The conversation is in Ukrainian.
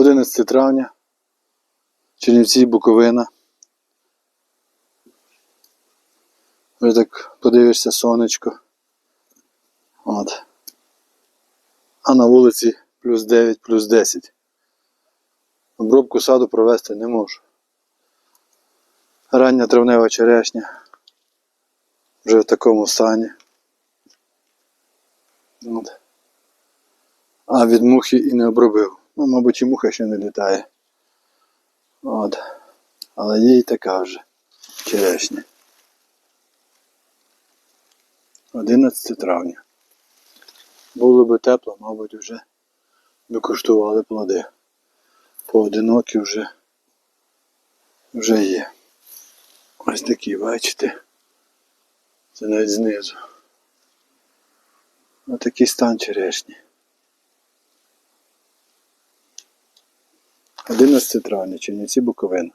11 травня. Чернівці, Буковина. Вже так подивишся сонечко. От. А на вулиці плюс 9, плюс 10. Обробку саду провести не можу. Рання травнева черешня. Вже в такому стані. От. А від мухи і не обробив. Ну, мабуть, і муха ще не літає. От. Але є і така вже черешня. 11 травня. Було би тепло, мабуть, вже би куштували плоди. Поодинокі вже, вже є. Ось такі, бачите? Це навіть знизу. Ось такий стан черешні. 11 травня, Чернівці Буковина.